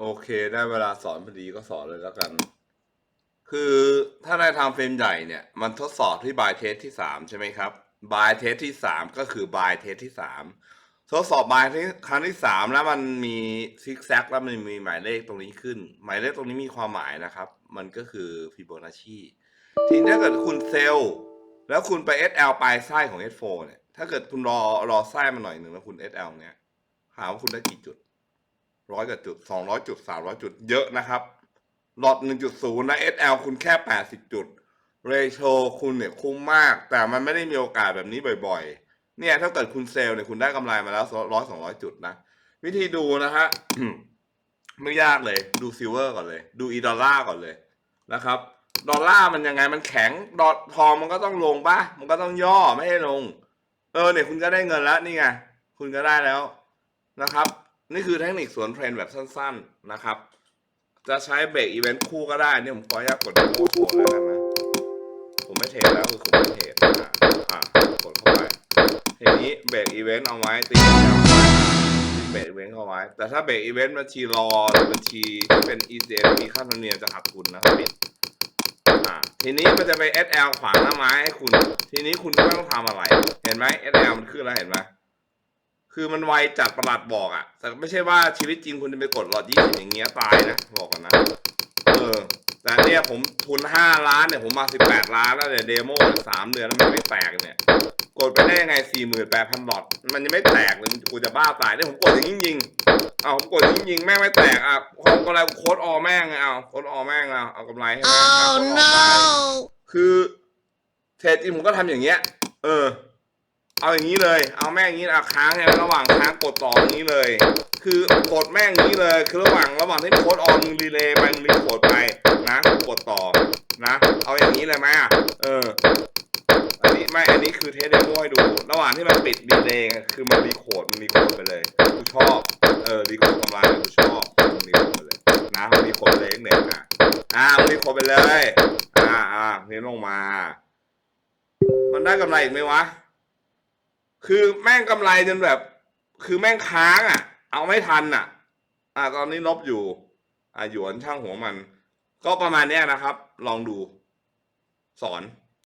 โอเคได้เวลาสอนพอดีก็สอนเลยแล้วกัน คือถ้าในทางเฟรมใหญ่เนี่ย มันทดสอบที่บายเทสที่สามใช่ไหมครับบายเทสที่สามก็คือบายเทสที่สามทดสอบบายที่ครั้งที่สามแล้วมันมีซิกแซกแล้วมันมีหมายเลขตรงนี้ขึ้น หมายเลขตรงนี้มีความหมายนะครับ มันก็คือฟิโบนัชชีทีนี้ถ้าเกิดคุณเซลล์แล้วคุณไป SL ปลายไส้ของ S4 เนี่ย ถ้าเกิดคุณรอรอไส้มาหน่อยหนึ่งแล้วคุณ SL เนี่ยหาว่าคุณได้กี่จุด ร้อยกว่าจุดสองร้อยจุดสามร้อยจุดเยอะนะครับ หลอดหนึ่งจุดศูนย์นะ SL คุณแค่แปดสิบจุด เรโชคุณเนี่ยคุ้มมาก แต่มันไม่ได้มีโอกาสแบบนี้บ่อยๆ เนี่ยถ้าเกิดคุณเซลล์เนี่ยคุณได้กำไรมาแล้วร้อยสองร้อยจุดนะ วิธีดูนะฮะไม่ยากเลยดูซิลเวอร์ก่อนเลย ดูอีดอลลาร์ก่อนเลยนะครับ ดอลลาร์มันยังไงมันแข็งดอททองมันก็ต้องลงปะมันก็ต้องย่อไม่ให้ลง เออเนี่ยคุณก็ได้เงินแล้วนี่ไงคุณก็ได้แล้วนะครับ นี่คือเทคนิคสวนเทรนแบบสั้น ๆนะครับ จะใช้เบรกอีเวนต์คู่ก็ได้นี่ผมขออนุญาตกดโค้ดโชว์แล้วกันนะ ผมไม่เทรดแล้วคือผมไม่เทรดอะอะกดเข้าไปทีนี้เบรกอีเวนต์เอาไว้ตีเบรกอีเวนต์เข้าไว้ แต่ถ้าเบรกอีเวนต์บัญชีรอหรือบัญชีที่เป็น ECN มีค่าธรรมเนียมจะขาดทุนนะครับปิดอะทีนี้มันจะไป SL ขวางหน้าไม้ให้คุณ ทีนี้คุณก็ต้องทำอะไร เห็นไหม SL มันขึ้นแล้วเห็นไหม คือมันไวจัดประหลัดบอกอะ่ะ แต่ไม่ใช่ว่าชีวิตจริงคุณจะไปกดหลอดยี่สิบอย่างเงี้ยตายนะ บอกกันนะ เออ แต่เนี่ยผมทุนห้าล้านเนี่ยผมมาสิบแปดล้านแล้วเนี่ยเดโมสามเดือนแล้วมันไม่แตกเนี่ย กดไปได้ยังไงสี่หมื่นแปดพันหลอด มันยังไม่แตกเลยกูจะบ้าตายเนี่ยผมกดอย่างนี้ยิงๆเอาผมกดอย่างนี้ยิงๆแม่งไม่แตกอะความกำไรโค้ดออแม่งไงเอาโค้ดออแม่งเอาเอากำไรให้แม่งเอาโค้ดออไปคือเทรดจริงผมก็ทำอย่างเงี้ย เออ เอาอย่างนี้เลย เอาแม่งอย่างนี้เอาค้างเนี่ยระหว่างค้างกดต่ออย่างนี้เลย คือกดแม่งอย่างนี้เลย คือระหว่างระหว่างที่โค้ดออนมึงรีเลย์ไปมึงรีโคดไปนะ กดต่อนะ เอาอย่างนี้เลยไหมอะเออ อันนี้ไม่อันนี้คือเทสเดโมให้ดู ระหว่างที่มันปิดรีเลย์คือมันรีโคดมันรีโคดไปเลยกูชอบ เออรีโคดกำไรกูชอบมึงรีโคดไปเลยนะมึงรีโคดเลยเด็กอะอ่ามึงรีโคดไปเลย อ่าอ่าเน้นลงมา มันได้กำไรอีกไหมวะ คือแม่งกำไรจนแบบ คือแม่งค้างอะ เอาไม่ทันอะ อ่าตอนนี้ลบอยู่ อ่าหยวนช่างหัวมัน ก็ประมาณเนี้ยนะครับ ลองดู สอน